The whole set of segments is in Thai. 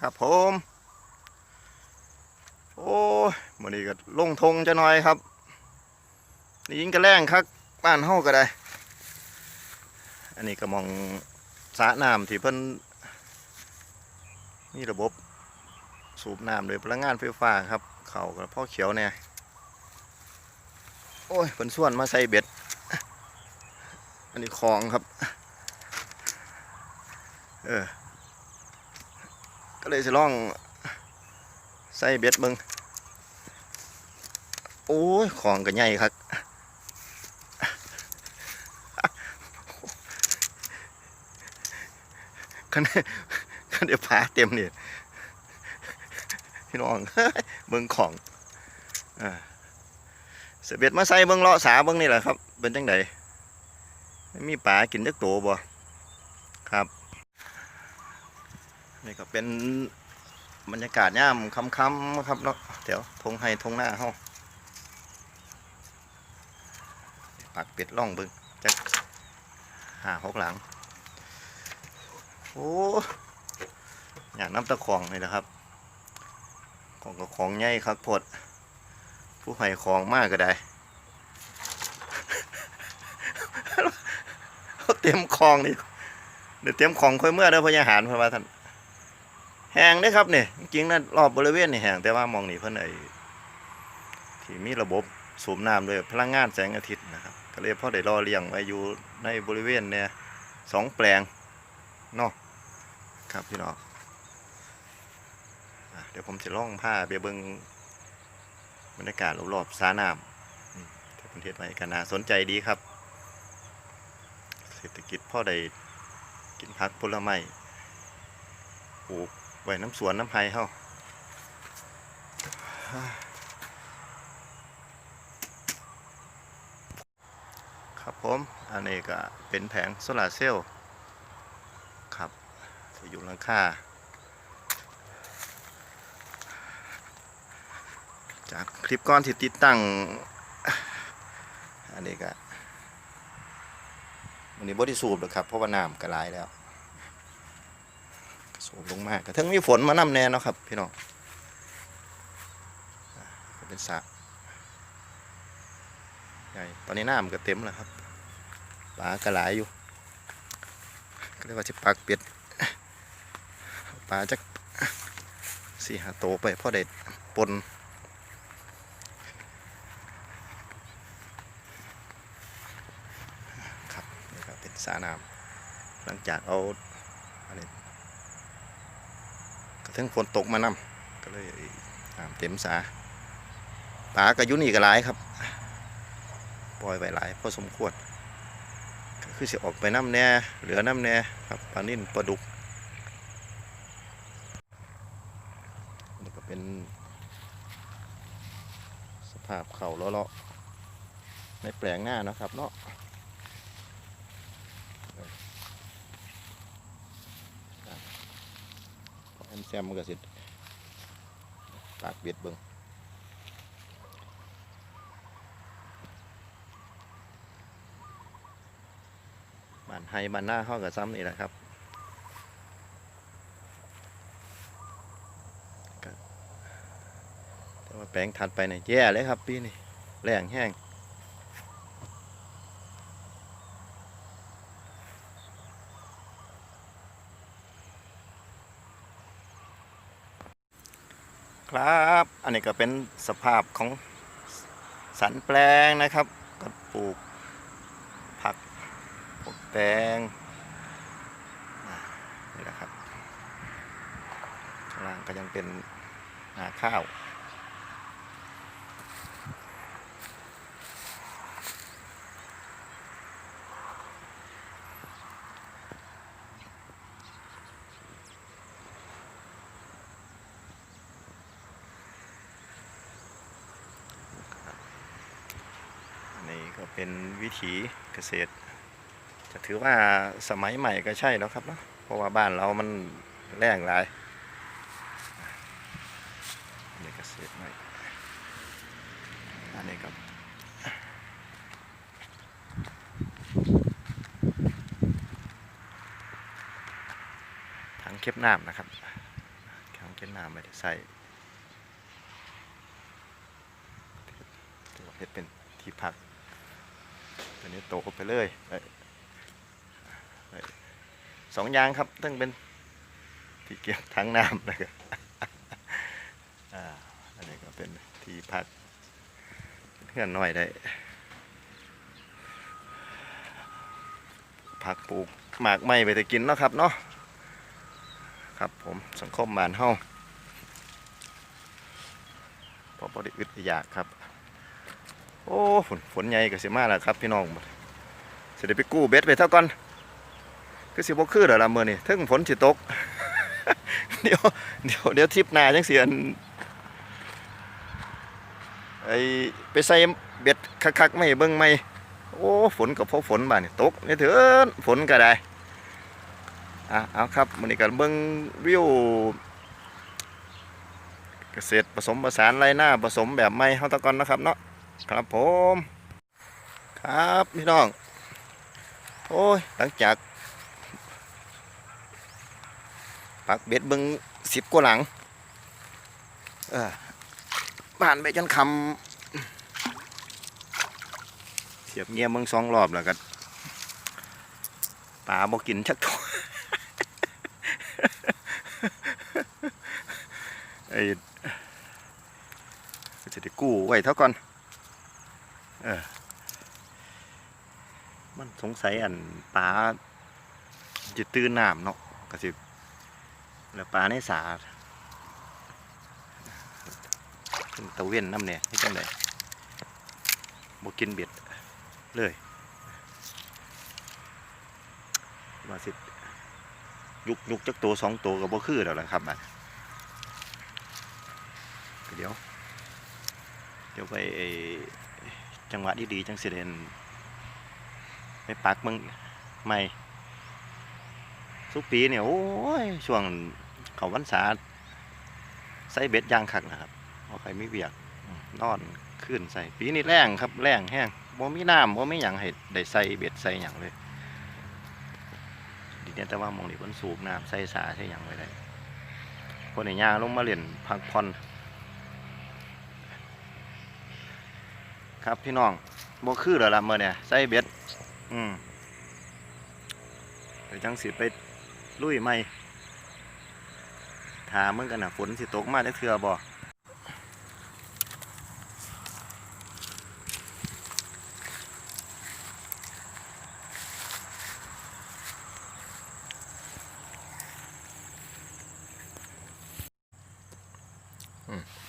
ครับผมโอ้ยมื้อนี้ก็ลงทงจะหน่อยครับนี่ยิงกระแรงคักบ้านเฮาก็ได้ อันนี้ก็มองสระน้ำที่เพิ่นมีระบบสูบน้ำโดยพลังงานไฟฟ้าครับ เขากับพ่อเขียวเนี่ยโอ้ยเพิ่นส่วนมาใส่เบ็ด อันนี้คลองครับ เออ เลยจะลองใส่เบ็ดเบิงโอ้ย ของก็ใหญ่ครับคันคันเดี๋ยวผาเต็มเนี่ยพี่น้องเบิงของอ่าเสยเบ็ดมาใส่เบิงเลาะสาเบิงนี่แหละครับ เป็นจังไดมีปลากินจักโตบ่ครับ นี่ก็เป็นบรรยากาศย่ามค่ำๆครับเนาะเดี๋ยวทงไฮทงหน้าเฮาปักเป็ดล่องบิงจักหาหกหลัง โอ้อยากน้ำตะของเลยนะครับ ของก็ของใหญ่ครับพด ผู้ให้ของมากก็ได้เขาเต็มคลองนี่เดี๋ยวเต็มของค่อยเมื่อเด้อพญาหารเพราะว่าท่าน แห้งเด้ครับเนี่ยจริงๆนะรอบบริเวณนี่แห้งแต่ว่ามองนี่เพิ่อนไอ้ที่มีระบบสูบน้ำด้วยพลังงานแสงอาทิตย์นะครับ ก็เลยพ่อได้รอเลี้ยงไว้อยู่ในบริเวณเนี่ยสองแปลงเนาะครับพี่น้องเดี๋ยวผมจะล่องผ้าไปเบิงบรรยากาศรอบๆสาน้ำอืมที่เพิ่นเฮ็ดไว้กันน่าสนใจดีครับ เศรษฐกิจพ่อได้กินผักผลไม้ปลูก ไว้น้ำสวนน้ำไผ่เฮาครับผมอันนี้ก็เป็นแผงโซลาร์เซลล์ครับที่อยู่หลังคาจากคลิปก้อนที่ติดตั้ง อันนี้ก็วันนี้บไดิสูบหรอกครับเพราะว่าน้ำกระไรแล้ว สูงลงมากกระทั่งมีฝนมานำแน่นะครับ พี่น้องเป็นสระใหญ่ตอนนี้น้ำก็เต็มแล้วครับปลากระหลายอยู่ ก็เรียกว่าจะปักเป็ดปลาจักสี่หาโตไปพ่อเด็ดปนครับนี่ก็เป็นสระน้ำหลังจากเอากร ทั่งฝนตกมานำก็เลยน้ำเต็มสาปลากระยุนี่ก็หลายครับ ปล่อยไว้หลายพอสมควรก็คือสิออกไปน้ำแน่เหลือน้ำแน่ครับปลานิ่นปลาดุกนี่ก็เป็นสภาพเข่าเลาะในแปลงหน้านะครับเนาะ แอมแซมมันก็สิปากเบียดเบิงบ้านไฮบ้านหน้าห้องกับซ้ำนี่แหละครับแต่ว่าแปลงถัดไปเนี่ยแย่เลยครับปีนี้แรงแห้ง ครับ อันนี้ก็เป็นสภาพของสันแปลงนะครับก็ปลูกผักปลูกแตงนี่แหละครับข้างล่างก็ยังเป็นนาข้าว อันนี้ก็ เป็นวิถีเกษตร จะถือว่าสมัยใหม่ก็ใช่แล้วครับเนาะเพราะว่าบ้านเรามันแรงหลายนนี้เกษตรใหม่อันนี้ครับถังเก็บน้ำนะครับถังเก็บน้ำไม่ได้ใส่ตัวเฮ็ดเป็นที่พัก ตัวนี้โตไปเลยเอ้ยเอ้ยสองยางครับตั้งเป็นที่เก็บถังน้ำนะครับอ,อันนี้ก็เป็นที่พักเพื่อนหน้อยได้ผักปลูกหมากไม้ไปแต่กินเนาะครับเนาะครับผมสังคมบานเฮาพอพอด้อึดอยากครับ โอ้ฝนฝนใหญ่ก็สิมาแล้วครับพี่น้องสิได้ไปกู้เบ็ดไปเท่าก่อนก็สิบ่คือแล้วล่ะมื้อนี้ถึงฝนสิตก เดี๋ยวเดี๋ยวเดี๋ยวทริปหน้าจังสิอันไอไปใส่เบ็ดคักๆไม่เบิ่งไม่โอ้ฝนกับพอฝนบ้านี่ตกนี่เถินฝนก็ได้อะเอาครับมันนี้กันเบิ่งวิวเกษตรผสมผสานไรหน้าผสมแบบใหม่เฮาตะกอนนะครับเนาะ ครับผมครับพี่น้อง โอ้ยหลังจากปักเบ็ดเบิ่งสิบกว่าหลังเออผ่านไปจนคำเสียบเงียบมึงสองรอบแล้วก็ปลาบ่กินชักตัวไอ้จะได้กู้ไว้เท่าก่อน ออ มันสงสัยอันปลาจะตื้นน้ำเนาะก็สิแล้วปลาในสาขึ้นตะเว้นน้ำเนี่ยให้จังไดบกินเบ็ดเลยว่าสิยุกยุกจักตัวสองตัวกับบ่คือแล้วละครับบัดเดี๋ยว เดี๋ยวไปไอ จังหวะดีๆจังสิเดนไปปักมึงใหม่สุกปีเนี่ยโอ้ยช่วงเขาวันษาใส่เบ็ดยางคักนะครับเอาใครไม่เบียกนอนขึ้นใส่ปีนี้แรงครับแรงแห้งบ่มีน้ำบ่มีหยังให้ได้ใส่เบ็ดใส่หยังเลยดีเนี่ยแต่ว่ามองนี้เพิ่นสูบน้ำใส่สาใส่หยังไว้ได้คนในย่างลงมาเล่นพักผ่อน ครับพี่น้องบ่คือแล้วล่ะมื้อเนี่ยใส่เบ็ดอืมเดี๋ยวจังสิไปลุยใหม่ถามมึงกันนะฝนสิตกมาได้เทื่อบ่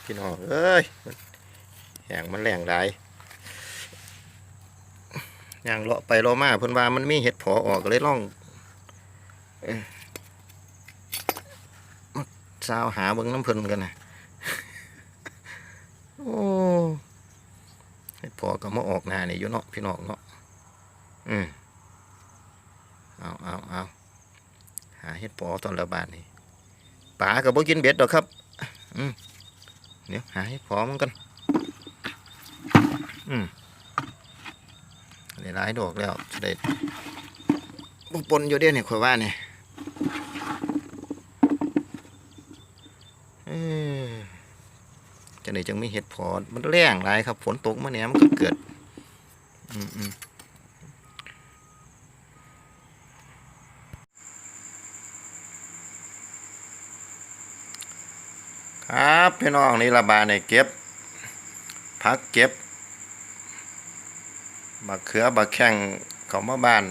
พี่น้องเอ้ยแหงมันแรงได้ย่ ย่างเลาะไปเลาะมาเพิ่นว่ามันมีเห็ดผอออกเลยล่องเอ้ยมาสาวหาเบิ่งน้ำเพิ่นกันนะโอ้เห็ดผอก็มาออกหน้านี่อยู่เนาะพี่น้องเนาะอืมเอาเอาเอาหาเห็ดผอตอนละบาทนี่ป๋าก็บ่กินเบ็ดดอกครับ อืมเดี๋ยวหาให้พร้อมันกันอืม ได้หลายดอกแล้วจะได้ปปนอยู่เดียวนี่ข่อยว่าเนี่เออจะไหนจังมีเห็ดพอมันแรงหลายครับ ฝนตกมาเนี่ยมันก็เกิด อืมอืมครับพี่น้องนี่ระบาดในเก็บ พักเก็บ บักเขือบักแข้งเขามาบ้าน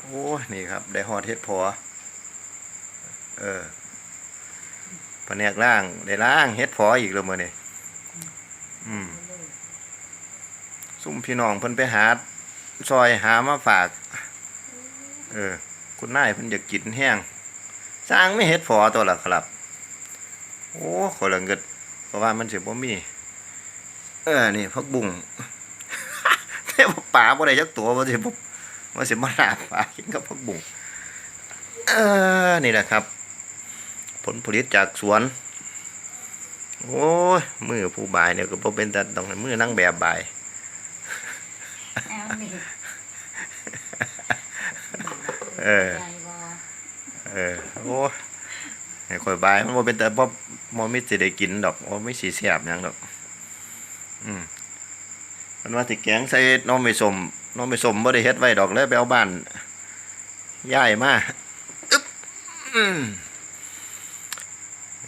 โอ้นี่ครับ ได้ฮอดเฮ็ดพอเออแผนกล่าง ได้ล่างเฮ็ดพออีกแล้วมื้อนี้อืมซุ่มพี่น้องเพิ่นไปหาซอยหามาฝาก เออ คุณนายเพิ่นอยากกินแห้ง สร้างไม่เฮ็ดพอตัวละครับ โอ้ขอละเงิดเพราะว่ามันเสิบ่มี เออ นี่พักบุ้ง ป่าบ่ได้จักตัวบ่สิบ่ว่าสิมาหาป่ากินกับพักบุ้งเออนี่แหละครับ ผลผลิตจากสวน โอ้ยมือผู้บายเนี่ยก็บ่เป็นแต่ต้องให้มือนั่งแบบบายเอานี่เออใจบ่เออ โอ้ยให้ข่อยบาย มันบ่เป็นแต่บ่บ่มีสิได้กินดอกบ่มีสิแซ่บหยังดอก อืม มันว่าสิแกงใส่น้องไม่สมน้องไม่สมบ่ได้เฮ็ดไว้ดอกเลยไปเอาบ้านย้ายมาอึ๊บอืม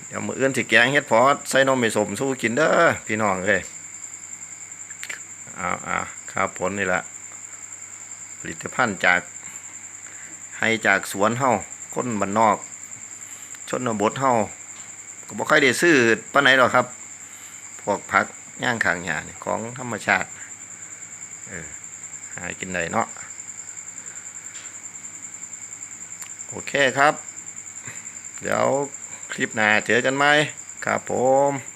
เดี๋ยวมื้ออื่นสิแกงเฮ็ดพอใส่น้องไม่สมสู้กินเด้อพี่น้องเอ้ยเอาเอาครับผลนี่ละผลิตภัณฑ์จากให้จากสวนเฮาคนบ้านนอก ชนบทเฮาก็บ่ค่อยได้ซื้อปานไหนหรอกครับ พวกผักย่างขางหญ้าของธรรมชาติ เออหากินได้เนาะโอเคครับ เดี๋ยวคลิปหน้าเจอกันไหมครับผม